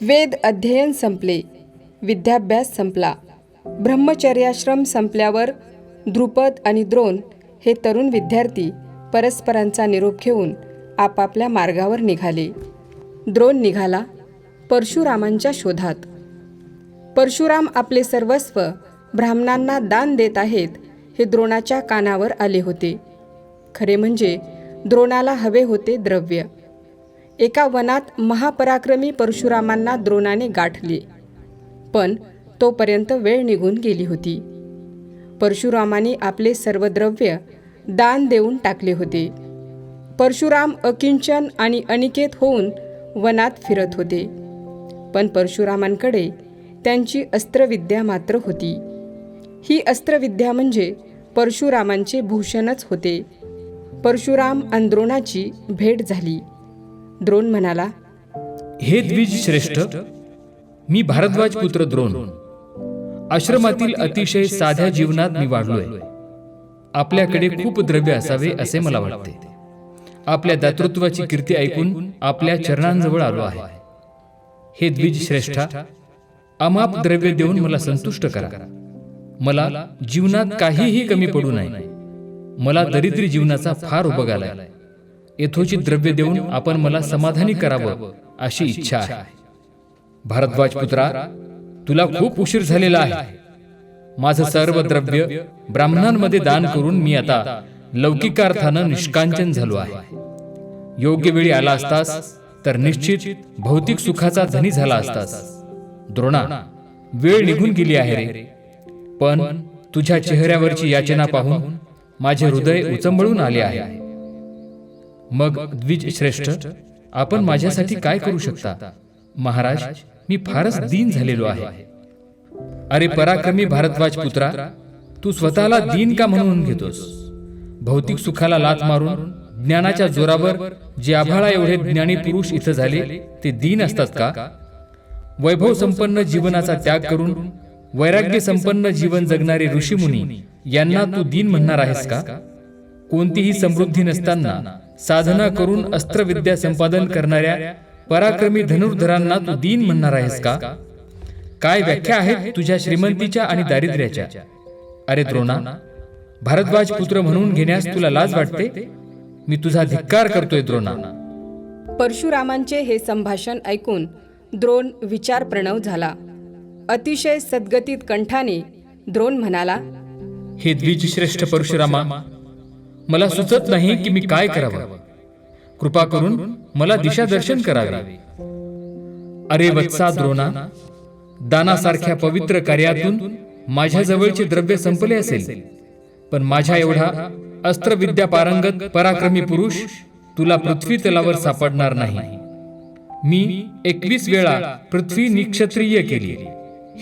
वेद अध्ययन संपले. विद्याभ्यास संपला. ब्रह्मचर्याश्रम संपल्यावर द्रुपद आणि द्रोण हे तरुण विद्यार्थी परस्परांचा निरोप घेऊन आपापल्या मार्गावर निघाले. द्रोण निघाला परशुरामांच्या शोधात. परशुराम आपले सर्वस्व ब्राह्मणांना दान देत आहेत हे द्रोणाच्या कानावर आले होते. खरे म्हणजे द्रोणाला हवे होते द्रव्य. एका वनात महापराक्रमी परशुरामांना द्रोणाने गाठले. पण तोपर्यंत वेळ निघून गेली होती. परशुरामाने आपले सर्व द्रव्य दान देऊन टाकले होते. परशुराम अकिंचन आणि अनिकेत होऊन वनात फिरत होते. पण परशुरामांकडे त्यांची अस्त्रविद्या मात्र होती. ही अस्त्रविद्या म्हणजे परशुरामांचे भूषणच होते. परशुराम आणि भेट झाली. द्रोण म्हणाला हे द्विज श्रेष्ठ मी भारद्वाज पुत्र द्रोण. आश्रमातील अतिशय साध्या जीवनात मी वाढलोय आपल्याकडे खूप द्रव्य असावे असे मला वाटते. आपल्या दातृत्वाची कीर्ती ऐकून आपल्या चरणांजवळ आलो आहे. हे द्विज श्रेष्ठा अमाप द्रव्य देऊन मला संतुष्ट करा. मला जीवनात काहीही कमी पडू नये. मला दरिद्री जीवनाचा फार उपयोग आलाय. यथोचित द्रव्य देऊन आपण मला समाधानी करावं अशी इच्छा आहे. भारद्वाज पुत्रा तुला खूप उशीर झालेला आहे. माझं सर्व द्रव्य ब्राह्मणांमध्ये दान करून मी आता लौकिकार्थानं निष्कांचन झालो आहे. योग्य वेळी आला असतास तर निश्चित भौतिक सुखाचा धनी झाला असतास. द्रोणा वेळ निघून गेली आहे रे. पण तुझ्या चेहऱ्यावरची याचना पाहून माझे हृदय उचंबळून आले आहे. मग द्विज श्रेष्ठ आपण माझ्यासाठी काय करू शकता? महाराज मी फारच दीन झालेलो आहे. अरे पराक्रमी भारद्वाज पुत्रा तू स्वतःला दीन का म्हणून घेतोस? भौतिक सुखाला लात मारून ज्ञानाच्या जोरावर जे आभाळा एवढे ज्ञानी पुरुष इथं झाले ते दीन असतात का? वैभव संपन्न जीवनाचा त्याग करून वैराग्य संपन्न जीवन जगणारे ऋषीमुनी यांना तू दीन म्हणणार आहेस का? कोणतीही समृद्धी नसताना साधना करून अस्त्रविद्या संपादन करणाऱ्या पराक्रमी धनुर्धरांना तू दीन म्हणणार आहेस का? काय व्याख्या आहेत तुझ्या श्रीमंतीच्या आणि दारिद्र्याच्या? अरे द्रोणा भारद्वाज पुत्र म्हणून घेण्यास तुला लाज वाटते? मी तुझा धिक्कार करतोय द्रोणा. परशुरामांचे हे संभाषण ऐकून द्रोण विचारप्रणव झाला. अतिशय सद्गतीत कंठाने द्रोण म्हणाला हे द्विजश्रेष्ठ परशुरामा मला सुचत नाही की मी काय करावं. कृपा करून मला दिशादर्शन करावे. अरे वत्सा द्रोणा दानासारख्या पवित्र कार्यातून माझ्या जवळचे द्रव्य संपले असेल. पण माझ्या एवढा अस्त्रविद्या पारंगत पराक्रमी पुरुष तुला पृथ्वी तलावर सापडणार नाही. मी एकवीस वेळा पृथ्वी निक्षत्रिय केली.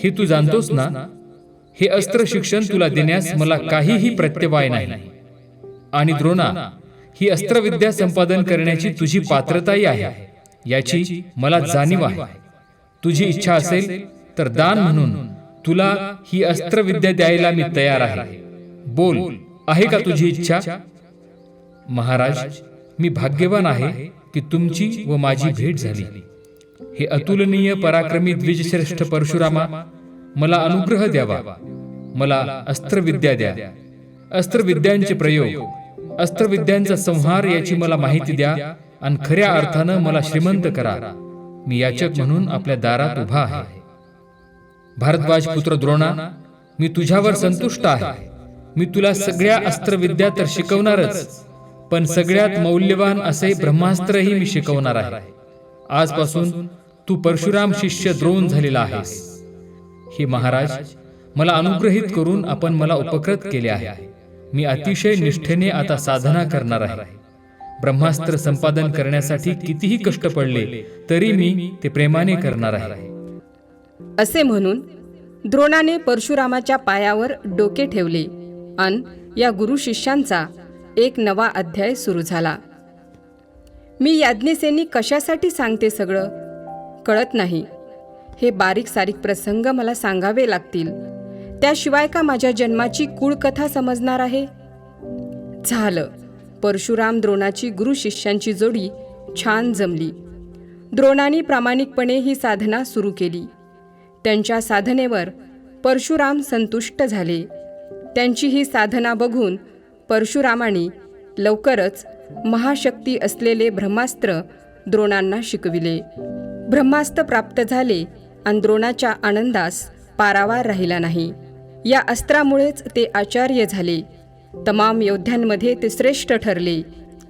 हे तू जाणतोस ना? हे अस्त्र शिक्षण तुला देण्यास मला काहीही प्रत्यवाय नाही. आणि द्रोणा ही अस्त्रविद्या संपादन करण्याची तुझी पात्रताही आहे. याची मला जाणीव आहे. तुझी इच्छा असेल तर दान म्हणून तुला ही अस्त्रविद्या द्यायला मी तयार आहे. बोल. आहे का तुझी इच्छा? महाराज मी भाग्यवान आहे की तुमची व माझी भेट झाली. हे अतुलनीय पराक्रमी द्विजश्रेष्ठ परशुरामा मला अनुग्रह द्यावा. मला अस्त्रविद्या द्या. अस्त्रविद्यांचे प्रयोग. अस्त्रविद्यांचा संहार याची मला माहिती द्या आणि खऱ्या अर्थानं मला श्रीमंत करा. मी याचक म्हणून आपल्या दारात उभा आहे. भारद्वाज पुत्र द्रोणा मी तुझ्यावर संतुष्ट आहे. मी तुला सगळ्या अस्त्रविद्या तर शिकवणारच पण सगळ्यात मौल्यवान असे ब्रह्मास्त्रही मी शिकवणार आहे. आजपासून तू परशुराम शिष्य द्रोण झालेला आहेस. हे महाराज मला अनुग्रहित करून आपण मला उपकृत केले आहे. मी अतिशय निष्ठेने आता साधना करणार आहे. ब्रह्मास्त्र संपादन करण्यासाठी कितीही कष्ट पडले तरी मी ते प्रेमाने करणार आहे. असे म्हणून द्रोणाने परशुरामाच्या पायावर डोके ठेवले अन या गुरु शिष्यांचा एक नवा अध्याय सुरू झाला. मी याज्ञसेनी कशासाठी सांगते सगळं? कळत नाही. हे बारीक सारीक प्रसंग मला सांगावे लागतील. त्याशिवाय का माझ्या जन्माची कुळकथा समजणार आहे? झालं. परशुराम द्रोणाची गुरु शिष्यांची जोडी छान जमली. द्रोणाने प्रामाणिकपणे ही साधना सुरू केली. त्यांच्या साधनेवर परशुराम संतुष्ट झाले. त्यांची ही साधना बघून परशुरामाने लवकरच महाशक्ती असलेले ब्रह्मास्त्र द्रोणांना शिकविले. ब्रह्मास्त्र प्राप्त झाले आणि द्रोणाच्या आनंदास पारावार राहिला नाही. या अस्त्रामुळेच ते आचार्य झाले. तमाम योद्ध्यांमध्ये ते श्रेष्ठ ठरले.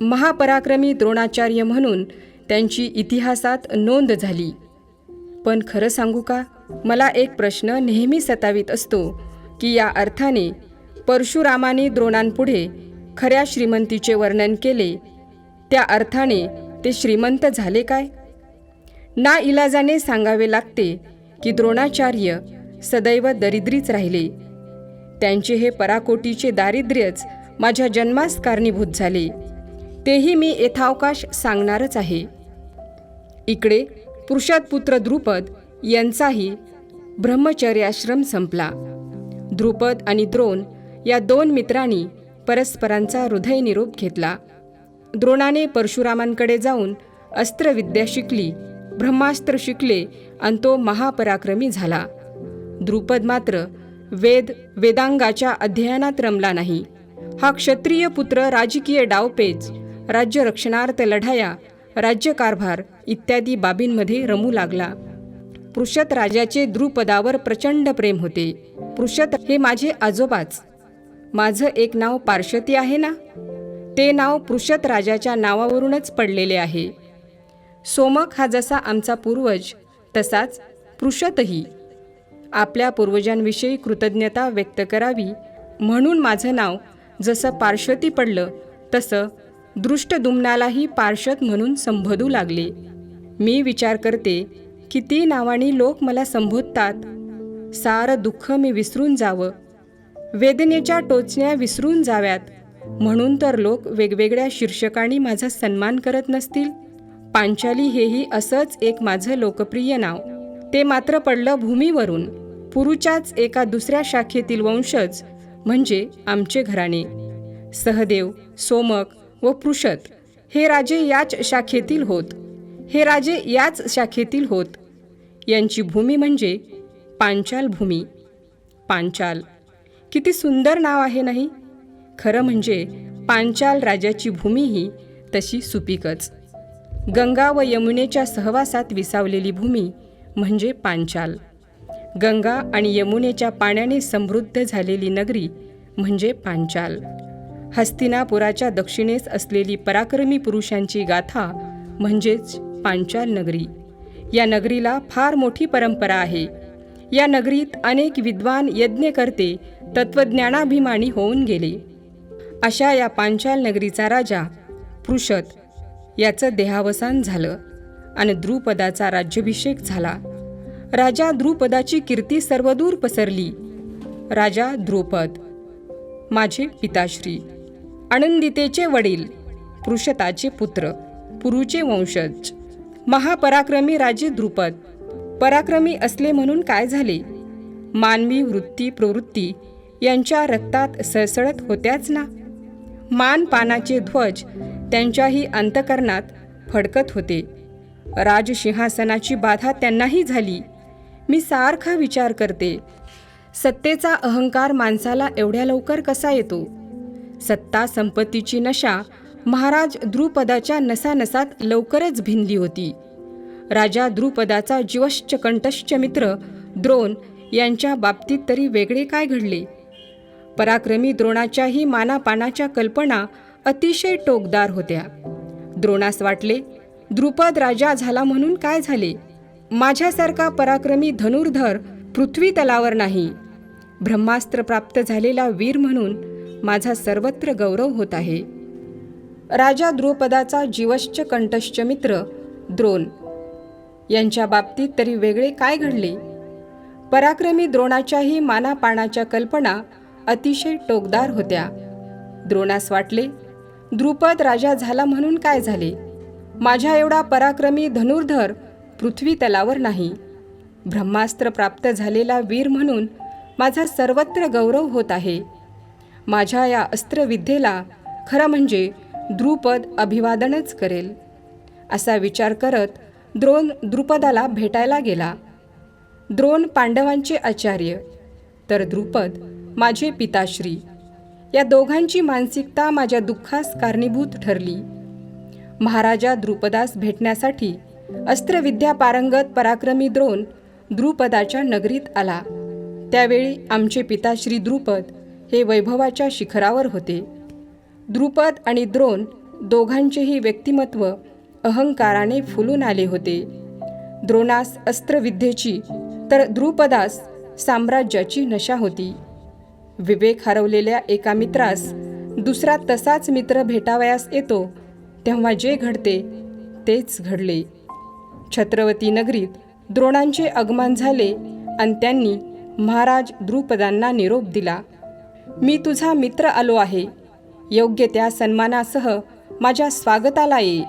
महापराक्रमी द्रोणाचार्य म्हणून त्यांची इतिहासात नोंद झाली. पण खरं सांगू का? मला एक प्रश्न नेहमी सतावित असतो की या अर्थाने परशुरामाने द्रोणांपुढे खऱ्या श्रीमंतीचे वर्णन केले. त्या अर्थाने ते श्रीमंत झाले काय? ना इलाजाने सांगावे लागते की द्रोणाचार्य सदैव दरिद्रीच राहिले. त्यांचे हे पराकोटीचे दारिद्र्यच माझ्या जन्मास कारणीभूत झाले. तेही मी यथावकाश सांगणारच आहे. इकडे पुरुषातपुत्र द्रुपद यांचाही ब्रह्मचर्याश्रम संपला. द्रुपद आणि द्रोण या दोन मित्रांनी परस्परांचा हृदय निरोप घेतला. द्रोणाने परशुरामांकडे जाऊन अस्त्रविद्या शिकली ब्रह्मास्त्र शिकले आणि तो महापराक्रमी झाला. द्रुपद मात्र वेद वेदांगाच्या अध्ययनात रमला नाही. हा क्षत्रिय पुत्र राजकीय डावपेच राज्य रक्षणार्थ लढाया राज्यकारभार इत्यादी बाबींमध्ये रमू लागला. पृषत राजाचे द्रुपदावर प्रचंड प्रेम होते. पृषत हे माझे आजोबाच माझं एक नाव पार्श्वती आहे ना? ते नाव पृषत राजाच्या नावावरूनच पडलेले आहे. सोमक हा जसा आमचा पूर्वज तसाच पृषतही आपल्या पूर्वजांविषयी कृतज्ञता व्यक्त करावी. म्हणून माझं नाव जसं पार्श्वती पडलं तसं दृष्टदुम्नालाही पार्श्वत म्हणून संबोधू लागले. मी विचार करते किती नावानी लोक मला संबोधतात सारं दुःख मी विसरून जावं. वेदनेच्या टोचण्या विसरून जाव्यात. म्हणून तर लोक वेगवेगळ्या शीर्षकांनी माझा सन्मान करत नसतील. पांचाली हेही असंच एक माझं लोकप्रिय नाव. ते मात्र पडलं भूमीवरून. पुरुच्याच एका दुसऱ्या शाखेतील वंशज म्हणजे आमचे घराणे. सहदेव सोमक व पृषत हे राजे याच शाखेतील होत. हे राजे याच शाखेतील होत. यांची भूमी म्हणजे पांचाल भूमी. पांचाल. किती सुंदर नाव आहे नाही? खरं म्हणजे पांचाल राजाची भूमी ही तशी सुपीकच. गंगा व यमुनेच्या सहवासात विसावलेली भूमी म्हणजे पांचाल. गंगा आणि यमुनेच्या पाण्याने समृद्ध झालेली नगरी म्हणजे पांचाल. हस्तिनापुराच्या दक्षिणेस असलेली पराक्रमी पुरुषांची गाथा म्हणजेच पांचाल नगरी. या नगरीला फार मोठी परंपरा आहे. या नगरीत अनेक विद्वान यज्ञकर्ते तत्वज्ञानाभिमानी होऊन गेले. अशा या पांचाल नगरीचा राजा पृषत याचं देहावसान झालं आणि द्रुपदाचा राज्याभिषेक झाला. राजा द्रुपदाची कीर्ती सर्वदूर पसरली. राजा द्रुपद. माझे पिताश्री. आनंदितेचे वडील. पृषताचे पुत्र. पुरुचे वंशज. महापराक्रमी राजे द्रुपद. पराक्रमी असले म्हणून काय झाले? मानवी वृत्ती प्रवृत्ती यांच्या रक्तात सळसळत होत्याच ना? मानपानाचे ध्वज त्यांच्याही अंतकरणात फडकत होते. राजसिंहासनाची बाधा त्यांनाही झाली. मी सारखा विचार करते. सत्तेचा अहंकार माणसाला एवढ्या लवकर कसा येतो? सत्ता संपत्तीची नशा महाराज द्रुपदाच्या नसानसात लवकरच भिनली होती. राजा द्रुपदाचा जीवश्च कंठश्च मित्र द्रोण यांच्या बाबतीत तरी वेगळे काय घडले? पराक्रमी द्रोणाच्याही मानापानाच्या कल्पना अतिशय टोकदार होत्या. द्रोणास वाटले द्रुपद राजा झाला म्हणून काय झाले? माझ्यासारखा पराक्रमी धनुर्धर पृथ्वी तलावर नाही. ब्रह्मास्त्र प्राप्त झालेला वीर म्हणून माझा सर्वत्र गौरव होत आहे. राजा द्रुपदाचा जीवश्च कंठश्च मित्र द्रोण. यांच्या बाबतीत तरी वेगळे काय घडले? पराक्रमी द्रोणाच्याही मानापानाच्या कल्पना अतिशय टोकदार होत्या. द्रोणास वाटले द्रुपद राजा झाला म्हणून काय झाले? माझ्या एवढा पराक्रमी धनुर्धर पृथ्वी तलावर नाही. ब्रह्मास्त्र प्राप्त झालेला वीर म्हणून माझा सर्वत्र गौरव होत आहे. माझ्या या अस्त्रविद्येला खरं म्हणजे द्रुपद अभिवादनच करेल. असा विचार करत द्रोण द्रुपदाला भेटायला गेला. द्रोण पांडवांचे आचार्य तर द्रुपद माझे पिताश्री. या दोघांची मानसिकता माझ्या दुःखास कारणीभूत ठरली. महाराजा द्रुपदास भेटण्यासाठी अस्त्रविद्या पारंगत पराक्रमी द्रोण द्रुपदाच्या नगरीत आला. त्यावेळी आमचे पिताश्री द्रुपद हे वैभवाच्या शिखरावर होते. द्रुपद आणि द्रोण दोघांचेही व्यक्तिमत्व अहंकाराने फुलून आले होते. द्रोणास अस्त्रविद्येची तर द्रुपदास साम्राज्याची नशा होती. विवेक हरवलेल्या एका मित्रास दुसरा तसाच मित्र भेटावयास येतो तेव्हा जे घडते तेच घडले. छत्रवती नगरीत द्रोणांचे आगमन झाले आणि त्यांनी महाराज द्रुपदांना निरोप दिला. मी तुझा मित्र आलो आहे. योग्य त्या सन्मानासह माझ्या स्वागताला ये.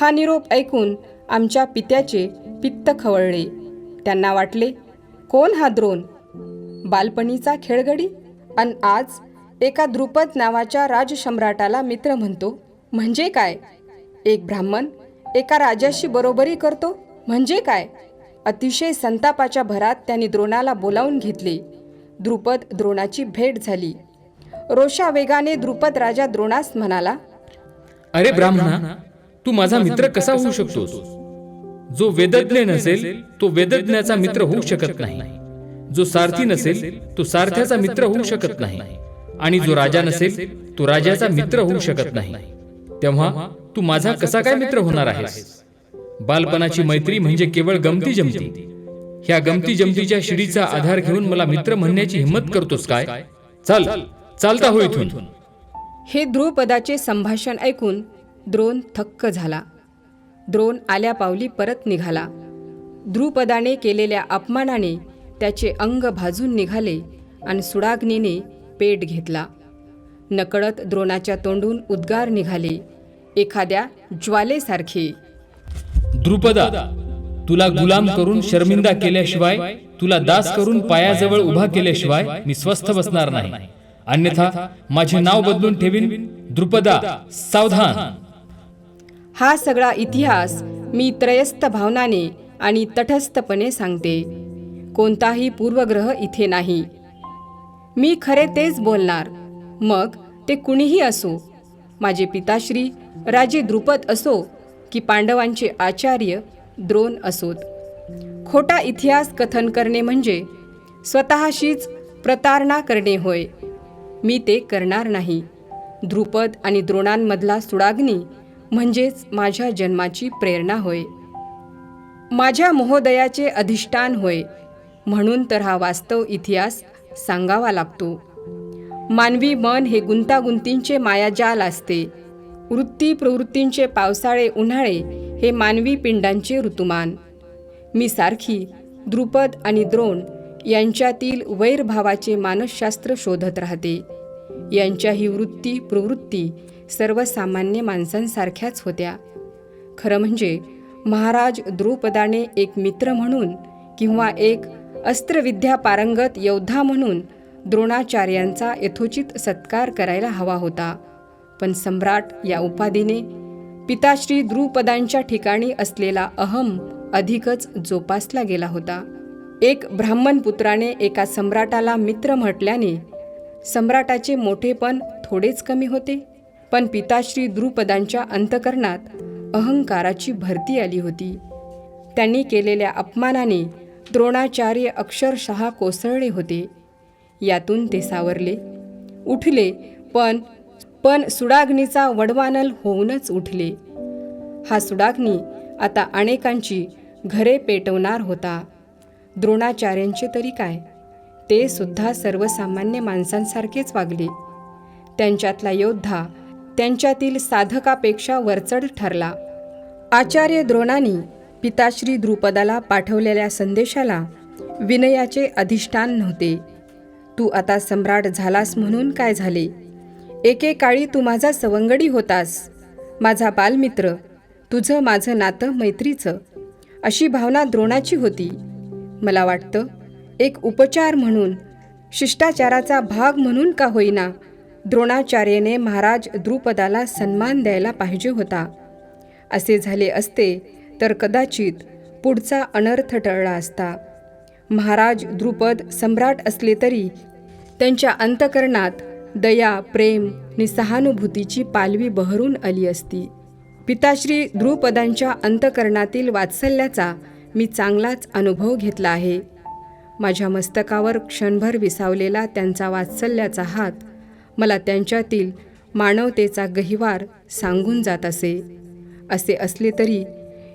हा निरोप ऐकून आमच्या पित्याचे पित्त खवळले. त्यांना वाटले कोण हा द्रोण? बालपणीचा खेळगडी? आणि आज एका द्रुपद नावाच्या राजसम्राटाला मित्र म्हणतो. म्हणजे काय? एक ब्राह्मण? एका राजाशी बरोबरी करतो? म्हणजे काय? अतिशय संतापाच्या भरात त्यांनी द्रोणाला बोलावून घेतले. द्रुपद द्रोणाची भेट झाली. रोषा वेगाने द्रुपद राजा द्रोणास म्हणाला अरे ब्राह्मणा तू माझा मित्र कसा होऊ शकतोस? जो वेदज्ञ नसेल तो वेदज्ञाचा मित्र होऊ शकत नाही. जो सारथी नसेल तो सारथ्याचा मित्र होऊ शकत नाही. आणि जो राजा नसेल तो राजाचा मित्र होऊ शकत नाही. तेव्हा तू माझा कसा काय मित्र होणार आहेस? बालपणाची मैत्री म्हणजे केवळ गमती जमती. ह्या गमती जमतीच्या शिडीचा आधार घेऊन मला मित्र म्हणण्याची हिंमत करतोस काय? चाल चालता हो इथून. हे द्रुपदाचे संभाषण ऐकून द्रोण थक्क झाला. द्रोण आल्या पावली परत निघाला. द्रुपदाने केलेल्या अपमानाने त्याचे अंग भाजून निघाले आणि सुडाग्नीने पेट घेतला. नकळत द्रोणाच्या तोंडून उद्गार निघाले. एखाद्या ज्वालेसारखे. द्रुपदा तुला गुलाम करून शर्मिंदा केल्याशिवाय तुला दास करून पायाजवळ उभा केल्याशिवाय मी स्वस्थ बसणार नाही. अन्यथा माझे नाव बदलून ठेवीन द्रुपदा सावधान. हा सगळा इतिहास मी त्रयस्थ भावनाने आणि तटस्थपणे सांगते. कोणताही पूर्वग्रह इथे नाही. मी खरे तेच बोलणार. मग ते कुणीही असो. माझे पिताश्री राजे द्रुपद असो की पांडवांचे आचार्य द्रोण असोत. खोटा इतिहास कथन करणे म्हणजे स्वतःशीच प्रतारणा करणे होय. मी ते करणार नाही. द्रुपद आणि द्रोणांमधला सुडाग्नी म्हणजेच माझ्या जन्माची प्रेरणा होय. माझ्या महोदयाचे अधिष्ठान होय म्हणून तर हा वास्तव इतिहास सांगावा लागतो. मानवी मन हे गुंतागुंतींचे मायाजाल असते. वृत्ती प्रवृत्तींचे पावसाळे उन्हाळे हे मानवी पिंडांचे ऋतुमान. मी सारखी द्रुपद आणि द्रोण यांच्यातील वैरभावाचे मानसशास्त्र शोधत राहते. यांच्या ही वृत्ती प्रवृत्ती सर्वसामान्य माणसांसारख्याच होत्या. खरं म्हणजे महाराज द्रुपदाने एक मित्र म्हणून किंवा एक अस्त्रविद्या पारंगत योद्धा म्हणून द्रोणाचार्यांचा यथोचित सत्कार करायला हवा होता. पण सम्राट या उपाधीने पिताश्री द्रुपदांच्या ठिकाणी असलेला अहम अधिकच जोपासला गेला होता. एक ब्राह्मण पुत्राने एका सम्राटाला मित्र म्हटल्याने सम्राटाचे मोठेपण थोडेच कमी होते पण पिताश्री द्रुपदांच्या अंतकरणात अहंकाराची भरती आली होती. त्यांनी केलेल्या अपमानाने द्रोणाचार्य अक्षरशः कोसळले होते. यातून ते सावरले. उठले पण पण सुडाग्नीचा वडवानल होऊनच उठले. हा सुडाग्नी आता अनेकांची घरे पेटवणार होता. द्रोणाचार्यांचे तरी काय? ते सुद्धा सर्वसामान्य माणसांसारखेच वागले. त्यांच्यातला योद्धा त्यांच्यातील साधकापेक्षा वरचढ ठरला. आचार्य द्रोणांनी पिताश्री द्रुपदाला पाठवलेल्या संदेशाला विनयाचे अधिष्ठान नव्हते. तू आता सम्राट झालास म्हणून काय झाले? एकेकाळी तू माझा सवंगडी होतास. माझा बालमित्र तुझं माझं नातं मैत्रीचं. अशी भावना द्रोणाची होती. मला वाटतं एक उपचार म्हणून शिष्टाचाराचा भाग म्हणून का होईना द्रोणाचार्यने महाराज द्रुपदाला सन्मान द्यायला पाहिजे होता. असे झाले असते तर कदाचित पुढचा अनर्थ टळला असता. महाराज द्रुपद सम्राट असले तरी त्यांच्या अंतकरणात दया प्रेम नि सहानुभूतीची पालवी बहरून आली असती. पिताश्री ध्रुपदांच्या अंतकरणातील वात्सल्याचा मी चांगलाच अनुभव घेतला आहे. माझ्या मस्तकावर क्षणभर विसावलेला त्यांचा वात्सल्याचा हात मला त्यांच्यातील मानवतेचा गहिवार सांगून जात असे. असे असले तरी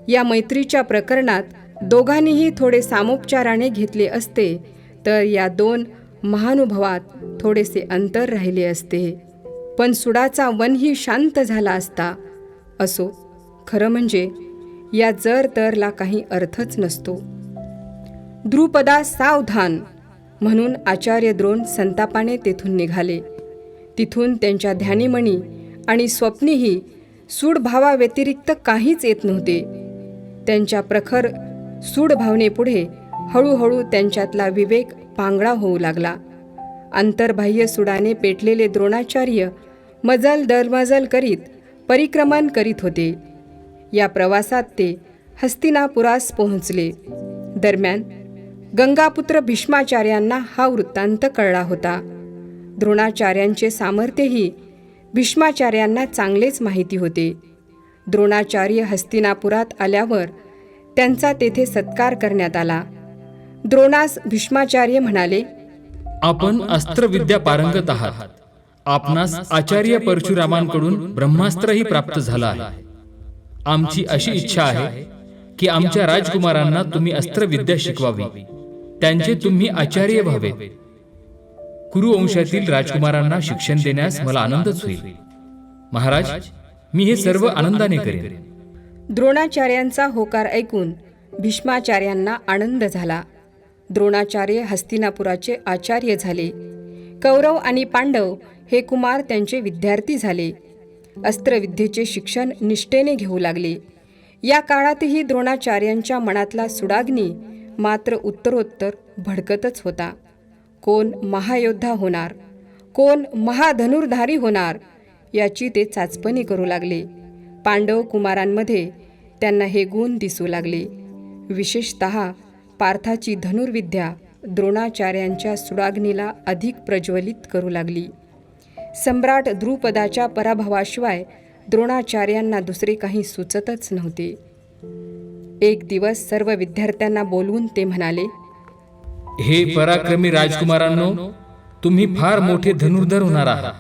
या मैत्रीच्या प्रकरणात दोघांनीही थोडे सामोपचाराने घेतले असते तर या दोन महानुभवात थोडेसे अंतर राहिले असते. पण सुडाचा वनही शांत झाला असता. असो खरं म्हणजे या जर तरला काही अर्थच नसतो. द्रुपदा सावधान! म्हणून आचार्य द्रोण संतापाने तेथून निघाले. तिथून त्यांच्या ध्यानीमणी आणि स्वप्नीही सूडभावाव्यतिरिक्त काहीच येत नव्हते. त्यांच्या प्रखर सूडभावनेपुढे हळूहळू त्यांच्यातला विवेक पांगळा होऊ लागला. अंतर्बाह्य सुडाने पेटलेले द्रोणाचार्य मजल दरमजल करीत परिक्रमण करीत होते. या प्रवासात ते हस्तिनापुरास पोहोचले. दरम्यान गंगापुत्र भीष्माचार्यांना हा वृत्तांत कळला होता. द्रोणाचार्यांचे सामर्थ्यही भीष्माचार्यांना चांगलेच माहिती होते. द्रोणाचार्य हस्तिनापुरात आल्यावर त्यांचा तेथे सत्कार करण्यात आला. द्रोणास भीष्माचार्य म्हणाले आपण अस्त्रविद्या पारंगत आहात. आपणास आचार्य परशुरामांकडून ब्रह्मास्त्रही प्राप्त झालं आहे. आमची अशी इच्छा आहे की आमच्या राजकुमारांना तुम्ही अस्त्रविद्या शिकवावी. त्यांचे तुम्ही आचार्य व्हावे. कुरुवंशातील राजकुमारांना शिक्षण देण्यास मला आनंदच होईल. महाराज मी हे सर्व आनंदाने करेन. द्रोणाचार्यांचा होकार ऐकून भीष्माचार्यांना आनंद झाला. द्रोणाचार्य हस्तिनापुराचे आचार्य झाले. कौरव आणि पांडव हे कुमार त्यांचे विद्यार्थी झाले. अस्त्रविद्येचे शिक्षण निष्ठेने घेऊ लागले. या काळातही द्रोणाचार्यांच्या मनातला सुडाग्नी मात्र उत्तरोत्तर भडकतच होता. कोण महायोद्धा होणार? कोण महाधनुर्धारी होणार? याची ते चाचपणी करू लागले. पांडव कुमारांमध्ये त्यांना हे गुण दिसू लागले. विशेषत पार्थाची धनुर्विद्या द्रोणाचार्यांच्या सुडाग्नीला अधिक प्रज्वलित करू लागली. सम्राट द्रुपदाच्या पराभवाशिवाय द्रोणाचार्यांना दुसरे काही सुचतच नव्हते. एक दिवस सर्व विद्यार्थ्यांना बोलवून ते म्हणाले हे पराक्रमी राजकुमारांनो तुम्ही फार मोठे धनुर्धर होणार आहात.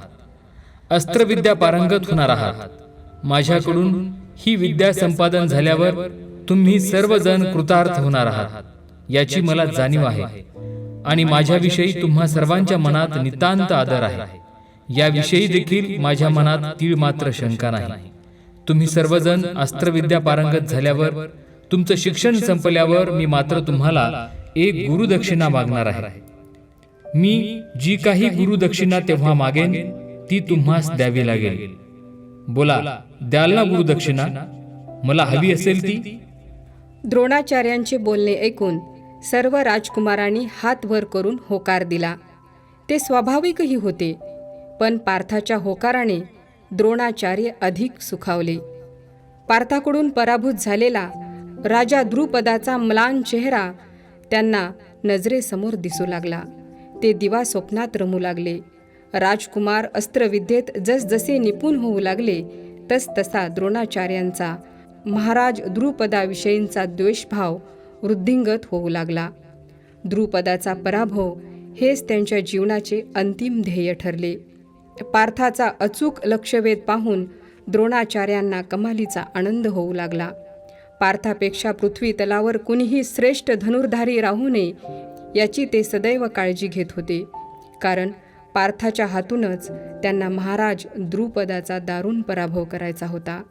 अस्त्रविद्या पारंगत होणार आहात. माझ्याकडून ही विद्या संपादन झाल्यावर तुम्ही सर्वजण कृतार्थ होणार आहात. याची मला जाणीव आहे. आणि माझ्याविषयी तुम्हा सर्वांच्या मनात नितांत आदर आहे. याविषयी देखील माझ्या मनात तीळ मात्र शंका नाही. तुम्ही सर्वजण अस्त्रविद्या पारंगत झाल्यावर तुमचं शिक्षण संपल्यावर मी मात्र तुम्हाला एक गुरुदक्षिणा मागणार आहे. मी जी काही गुरुदक्षिणा तेव्हा मागेन ती तुम्हास द्यावी लागेल. बोला द्याल ना गुरुदक्षिणा मला हवी असेल ती द्रोणाचार्यांचे बोलणे ऐकून सर्व राजकुमारांनी हात वर करून होकार दिला. ते स्वाभाविकही होते पण पार्थाच्या होकाराने द्रोणाचार्य अधिक सुखावले. पार्थाकडून पराभूत झालेला राजा द्रुपदाचा म्लान चेहरा त्यांना नजरेसमोर दिसू लागला. ते दिवा स्वप्नात रमू लागले. राजकुमार अस्त्रविद्येत जसजसे निपुण होऊ लागले तसतसा द्रोणाचार्यांचा महाराज द्रुपदाविषयींचा द्वेषभाव वृद्धिंगत होऊ लागला. द्रुपदाचा पराभव हेच त्यांच्या जीवनाचे अंतिम ध्येय ठरले. पार्थाचा अचूक लक्षवेध पाहून द्रोणाचार्यांना कमालीचा आनंद होऊ लागला. पार्थापेक्षा पृथ्वी तलावर कुणीही श्रेष्ठ धनुर्धारी राहू नये याची ते सदैव काळजी घेत होते. कारण पार्थाच्या हातूनच त्यांना महाराज द्रुपदाचा दारुण पराभव करायचा होता.